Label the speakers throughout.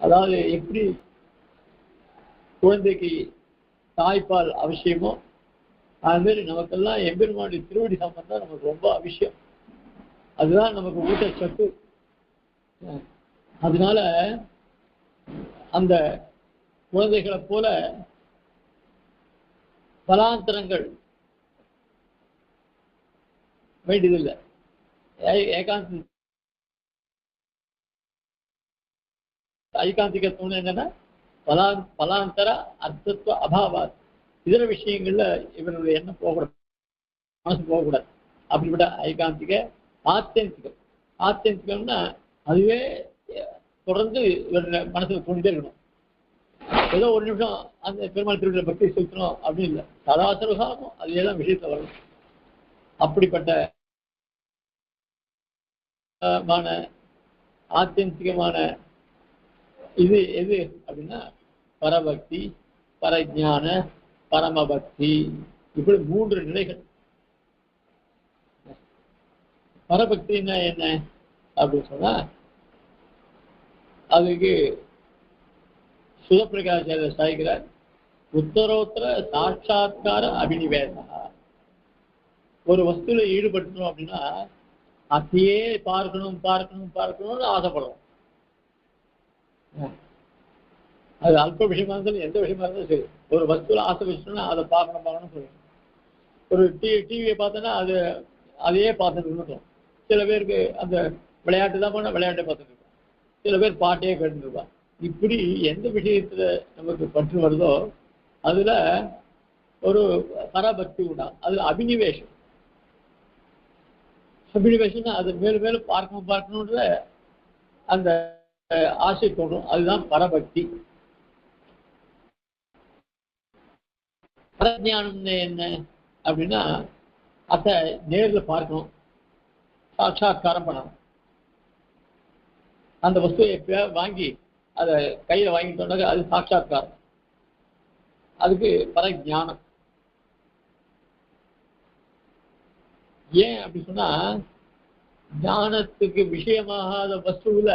Speaker 1: அதாவது எப்படி குழந்தைக்கு தாய்ப்பால் அவசியமோ அது மாதிரி நமக்கெல்லாம் எம்பெருமானுடைய திருவடி சம்பந்தம் நமக்கு ரொம்ப அவசியம். அதுதான் நமக்கு ஊட்டச்சத்து அதனால அந்த குழந்தைகளை போல பலாந்தரங்கள் வேண்டியதில்லை. ஏ- ஏகாந்த ஐகாந்திகத்துவம் என்னன்னா பலா பலாந்தர அர்த்தத்துவ அபாவாத். இதர விஷயங்கள்ல இவனுடைய எண்ணம் போகக்கூடாது. மனசு போகக்கூடாது. அப்படிப்பட்ட ஐகாந்திக ஆத்தியந்திகம் ஆத்தியந்திகம்னா அதுவே தொடர்ந்து இவருடைய மனசுல தோண்டிட்டே இருக்கணும். ஏதோ ஒரு நிமிஷம் அந்த பெருமாள் திருவிழா பக்தி செலுத்தணும் அப்படின்னு இல்லை. சதாசர அதே தான் விஷயத்தில் வரணும் அப்படிப்பட்ட ஆஹ், மான ஆத்தியந்திகமான இது எது அப்படின்னா பரபக்தி பரஜான பரமபக்தி. இப்படி மூன்று நிலைகள். பரபக்தின்னா என்ன அப்படின்னு சொன்னா அதுக்கு சுதப்பிரகாசாரியர் சாய்கிறார் உத்தரோத்தர சாட்சாத்கார அபினிவேதா. ஒரு வஸ்துல ஈடுபட்டணும் அப்படின்னா அதையே பார்க்கணும் பார்க்கணும் பார்க்கணும்னு ஆசைப்படுறோம். அது அல்ப விஷயமா இருந்தாலும் எந்த விஷயமா இருந்தாலும் சரி. ஒரு வஸ்துல ஆசை வச்சுட்டோம்னா அதை பார்க்கணும் பார்க்கணும் சொல்லணும் ஒரு டி டிவியை பார்த்தோன்னா அது அதையே பார்த்துட்டு இருக்கணும் சில பேருக்கு அந்த விளையாட்டு தான் பண்ண விளையாட்டை பார்த்துட்டு சில பேர் பாட்டையே கேட்டுருப்பான் இப்படி எந்த விஷயத்துல நமக்கு பற்று வருதோ அதுல ஒரு பரபக்தி உண்டா அதுல அபினிவேஷம். அபினிவேஷன் அது மேலும் மேலும் பார்க்கணும் பார்க்கணுன்ற அந்த ஆசை தோணும் அதுதான் பரபக்தி. பரஜானம் என்ன? அப்படின்னா அதை நேர்ல பார்க்கணும். சாட்சாத்காரம் பண்ணணும். அந்த வஸ்துவை எப்பயா வாங்கி அதை கையில வாங்கிட்டோம்னாக்க அது சாட்சாத்காரம். அதுக்கு பரஜானம் ஏன் அப்படி சொன்னா ஞானத்துக்கு விஷயமாகாத வஸ்துவில்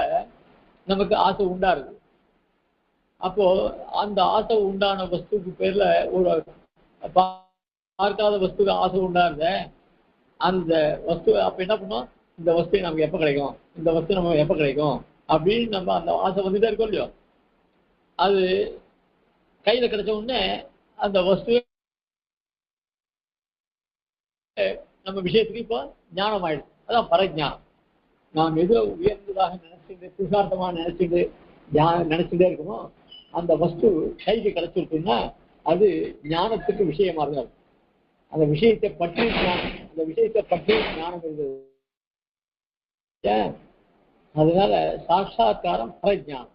Speaker 1: நமக்கு ஆசை உண்டாருது. அப்போ அந்த ஆசை உண்டான வஸ்துக்கு பேர்ல ஒரு பா- பார்க்காத வஸ்துக்கு ஆசை உண்டாருத. அந்த வஸ்து அப்ப என்ன பண்ணோம் இந்த வஸ்து நமக்கு எப்ப கிடைக்கும்? இந்த வஸ்து நமக்கு எப்ப கிடைக்கும்? அப்படின்னு நம்ம அந்த ஆசை வந்துட்டே இருக்கோம் இல்லையோ? அது கையில கிடைச்ச உடனே அந்த வஸ்து நம்ம விஷயத்துக்கு இப்போ ஞானம் ஆயிடுது அதான் பரஜானம் நாம் எதோ உயர்ந்ததாக நினைச்சுட்டு புருஷார்த்தமா நினைச்சுட்டு ஞா- நினைச்சுட்டே இருக்கணும் அந்த வஸ்து கைக்கு கிடைச்சிருக்குன்னா அது ஞானத்துக்கு விஷயமா இருக்காது. அந்த விஷயத்தை பற்றி அந்த விஷயத்தை பற்றி ஞானம் இருந்தது. ஏன்? அதனால சாட்சாத்காரம் பரஜானம்